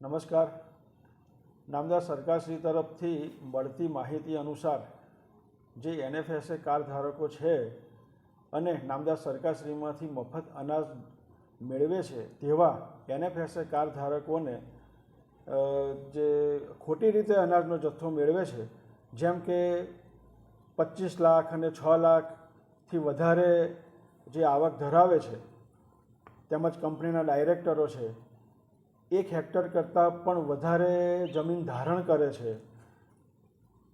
નમસ્કાર. નામદાર સરકારશ્રી તરફથી મળતી માહિતી અનુસાર જે એનએફએસએ કાર્ડ ધારકો છે અને નામદાર સરકારશ્રીમાંથી મફત અનાજ મેળવે છે તેવા એનએફએસએ કાર્ડ ધારકોને જે ખોટી રીતે અનાજનો જથ્થો મેળવે છે, જેમ કે પચીસ લાખ અને છ લાખથી વધારે જે આવક ધરાવે છે, તેમજ કંપનીના ડાયરેક્ટરો છે એક હેક્ટર કરતાં પણ વધારે જમીન ધારણ કરે છે.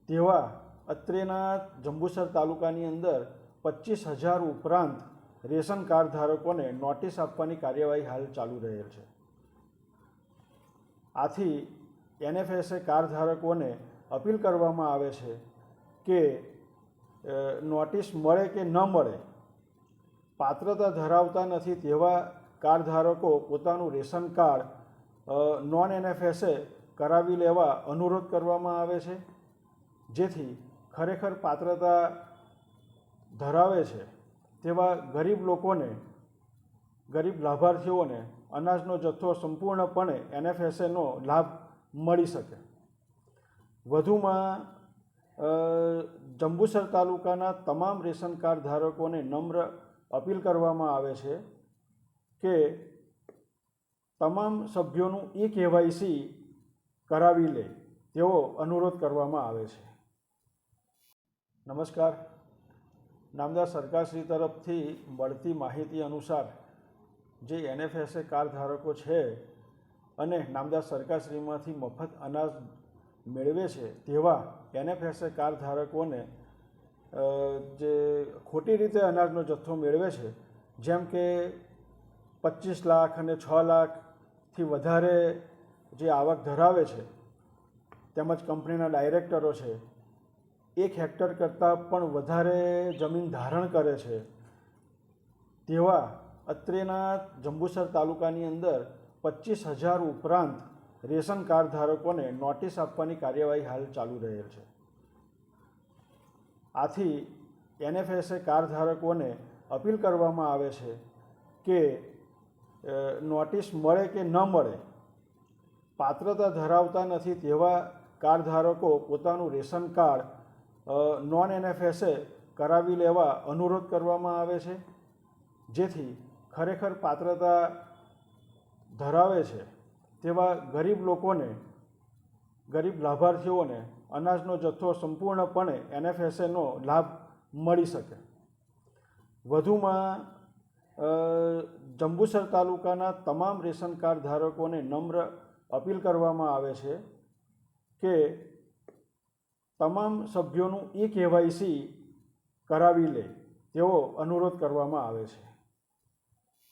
તેવા અત્રેના જંબુસર તાલુકાની અંદર પચીસ હજાર ઉપરાંત રેશન કાર્ડ ધારકોને નોટિસ આપવાની કાર્યવાહી હાલ ચાલુ રહેલ છે. આથી એનએફએસએ કાર્ડ ધારકોને અપીલ કરવામાં આવે છે કે નોટિસ મળે કે ન મળે, પાત્રતા ધરાવતા નથી તેવા કાર્ડ ધારકો પોતાનું રેશન કાર્ડ નોન એનએફએસએ કરાવી લેવા અનુરોધ કરવામાં આવે છે, જેથી ખરેખર પાત્રતા ધરાવે છે તેવા ગરીબ લોકોને, ગરીબ લાભાર્થીઓને અનાજનો જથ્થો સંપૂર્ણપણે એનએફએસએનો લાભ મળી શકે. વધુમાં જંબુસર તાલુકાના તમામ રેશન કાર્ડ ધારકોને નમ્ર અપીલ કરવામાં આવે છે કે તમામ સભ્યોનું ઈ કેવાયસી કરાવી લે, તેવો અનુરોધ કરવામાં આવે છે. નમસ્કાર. નામદાર સરકારશ્રી તરફથી મળતી માહિતી અનુસાર જે એનએફએસએ કાર ધારકો છે અને નામદાર સરકારશ્રીમાંથી મફત અનાજ મેળવે છે, તેવા એનએફએસએ કાર્ડ ધારકોને જે ખોટી રીતે અનાજનો જથ્થો મેળવે છે, જેમ કે પચીસ લાખ અને છ લાખથી વધારે જે આવક ધરાવે છે, તેમજ કંપનીના ડાયરેક્ટરો છે, એક હેક્ટર કરતાં પણ વધારે જમીન ધારણ કરે છે, તેવા અત્રેના જંબુસર તાલુકાની અંદર પચીસ હજાર ઉપરાંત રેશન કાર્ડ ધારકોને નોટિસ આપવાની કાર્યવાહી હાલ ચાલુ રહેલ છે. આથી એનએફએસએ કાર્ડ ધારકોને અપીલ કરવામાં આવે છે કે નોટિસ મળે કે ન મળે, પાત્રતા ધરાવતા નથી તેવા કાર્ડ ધારકો પોતાનું રેશન કાર્ડ નોન એનએફએસએ કરાવી લેવા અનુરોધ કરવામાં આવે છે. જેથી ખરેખર પાત્રતા ધરાવે છે તેવા ગરીબ લોકોને, ગરીબ લાભાર્થીઓને અનાજનો જથ્થો સંપૂર્ણપણે એનએફએસએનો લાભ મળી શકે. વધુમાં જંબુસર તાલુકાના તમામ રેશન કાર્ડ ધારકોને નમ્ર અપીલ કરવામાં આવે છે કે તમામ સભ્યોનું ઈ કેવાયસી કરાવી લે તેવો અનુરોધ કરવામાં આવે છે.